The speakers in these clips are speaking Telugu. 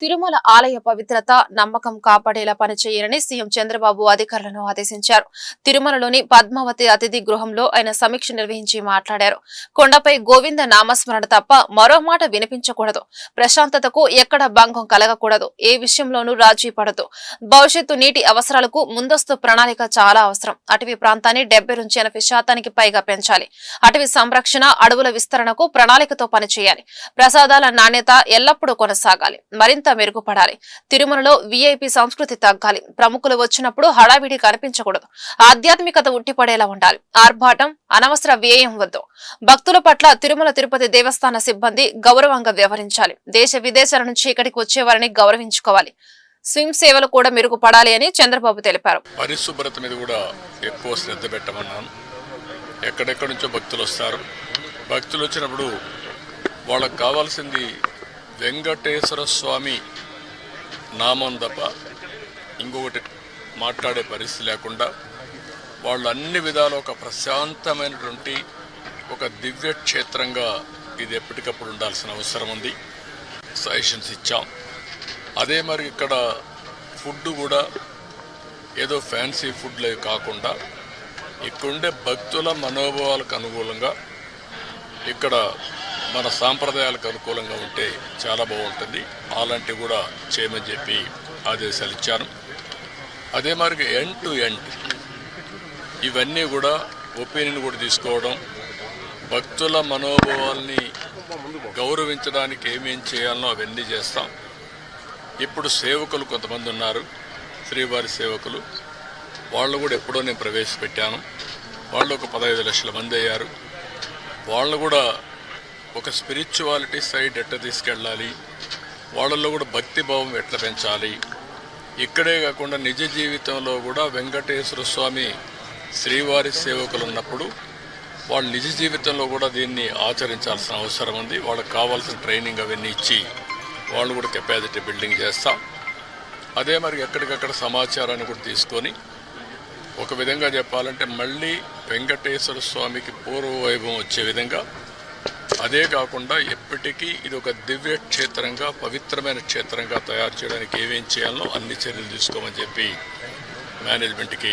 తిరుమల ఆలయ పవిత్రత నమ్మకం కాపాడేలా పనిచేయాలని సీఎం చంద్రబాబు అధికారులను ఆదేశించారు. తిరుమలలోని పద్మావతి అతిథి గృహంలో ఆయన సమీక్ష నిర్వహించి మాట్లాడారు. కొండపై గోవింద నామస్మరణ తప్ప మరో మాట వినిపించకూడదు. ప్రశాంతతకు ఎక్కడ భంగం కలగకూడదు. ఏ విషయంలోనూ రాజీ పడదు. భవిష్యత్తు నీటి అవసరాలకు ముందస్తు ప్రణాళిక చాలా అవసరం. అటవీ ప్రాంతాన్ని డెబ్బై నుంచి ఎనభై శాతానికి పైగా పెంచాలి. అటవీ సంరక్షణ అడవుల విస్తరణకు ప్రణాళికతో పనిచేయాలి. ప్రసాదాల నాణ్యత ఎల్లప్పుడూ కొనసాగాలి. మరింత మెరుగుపడాలి. తిరుమలలో వీఐపీ సంస్కృతి తగ్గాలి. ప్రముఖులు వచ్చినప్పుడు హడావిడి కనిపించకూడదు. ఆధ్యాత్మికత ఉట్టిపడేలా ఉండాలి. ఆర్భాటం అనవసర వ్యయం వద్దు. భక్తుల పట్ల తిరుమల తిరుపతి దేవస్థాన సిబ్బంది గౌరవంగా వ్యవహరించాలి. దేశ విదేశాల నుంచి ఇక్కడికి వచ్చేవారిని గౌరవించుకోవాలి. స్విమ్ సేవలు కూడా మెరుగుపడాలి అని చంద్రబాబు తెలిపారు. పరిశుభ్రత మీద కూడా ఎక్కువ శ్రద్ధ పెట్టమన్నాను. ఎక్కడెక్కడి నుంచో భక్తులు వస్తారు. భక్తులు వచ్చినప్పుడు వాళ్ళకు కావాల్సింది వెంకటేశ్వర స్వామి నామం తప్ప ఇంకొకటి మాట్లాడే పరిస్థితి లేకుండా వాళ్ళు అన్ని విధాలు ఒక ప్రశాంతమైనటువంటి ఒక దివ్య క్షేత్రంగా ఇది ఎప్పటికప్పుడు ఉండాల్సిన అవసరం ఉంది. సజెషన్స్ ఇచ్చాం. అదే మరి ఇక్కడ ఫుడ్ కూడా ఏదో ఫ్యాన్సీ ఫుడ్లే కాకుండా ఇక్కడుండే భక్తుల మనోభావాలకు అనుకూలంగా ఇక్కడ మన సాంప్రదాయాలకు అనుకూలంగా ఉంటే చాలా బాగుంటుంది. అలాంటివి కూడా చేయమని చెప్పి ఆదేశాలు ఇచ్చాను. అదే మరి ఎండ్ టు ఎండ్ ఇవన్నీ కూడా ఒపీనియన్ కూడా తీసుకోవడం భక్తుల మనోభావాల్ని గౌరవించడానికి ఏమేం చేయాలనో అవన్నీ చేస్తాం. ఇప్పుడు సేవకులు కొంతమంది ఉన్నారు శ్రీవారి సేవకులు. వాళ్ళు కూడా ఎప్పుడో నేను ప్రవేశపెట్టాను. వాళ్ళు ఒక పదహైదు లక్షల మంది అయ్యారు. వాళ్ళు కూడా ఒక స్పిరిచువాలిటీ సైడ్ ఎట్లా తీసుకెళ్ళాలి? వాళ్ళల్లో కూడా భక్తి భావం ఎట్లా పెంచాలి? ఇక్కడే కాకుండా నిజ జీవితంలో కూడా వెంకటేశ్వర స్వామి శ్రీవారి సేవకులు ఉన్నప్పుడు వాళ్ళు నిజ జీవితంలో కూడా దీన్ని ఆచరించాల్సిన అవసరం ఉంది. వాళ్ళకి కావాల్సిన ట్రైనింగ్ అవన్నీ ఇచ్చి వాళ్ళు కూడా కెపాసిటీ బిల్డింగ్ చేస్తాం. అదే మరి ఎక్కడికక్కడ సమాచారాన్ని కూడా తీసుకొని ఒక విధంగా చెప్పాలంటే మళ్ళీ వెంకటేశ్వర స్వామికి పూర్వ వైభవం వచ్చే విధంగా అదే కాకుండా ఎప్పటికీ ఇది ఒక దివ్య క్షేత్రంగా పవిత్రమైన క్షేత్రంగా తయారు చేయడానికి ఏమేం చేయాలో అన్ని చర్యలు తీసుకోమని చెప్పి మేనేజ్మెంట్కి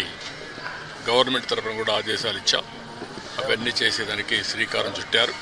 గవర్నమెంట్ తరఫున కూడా ఆదేశాలు ఇచ్చాం. అవన్నీ చేసేదానికి శ్రీకారం చుట్టారు.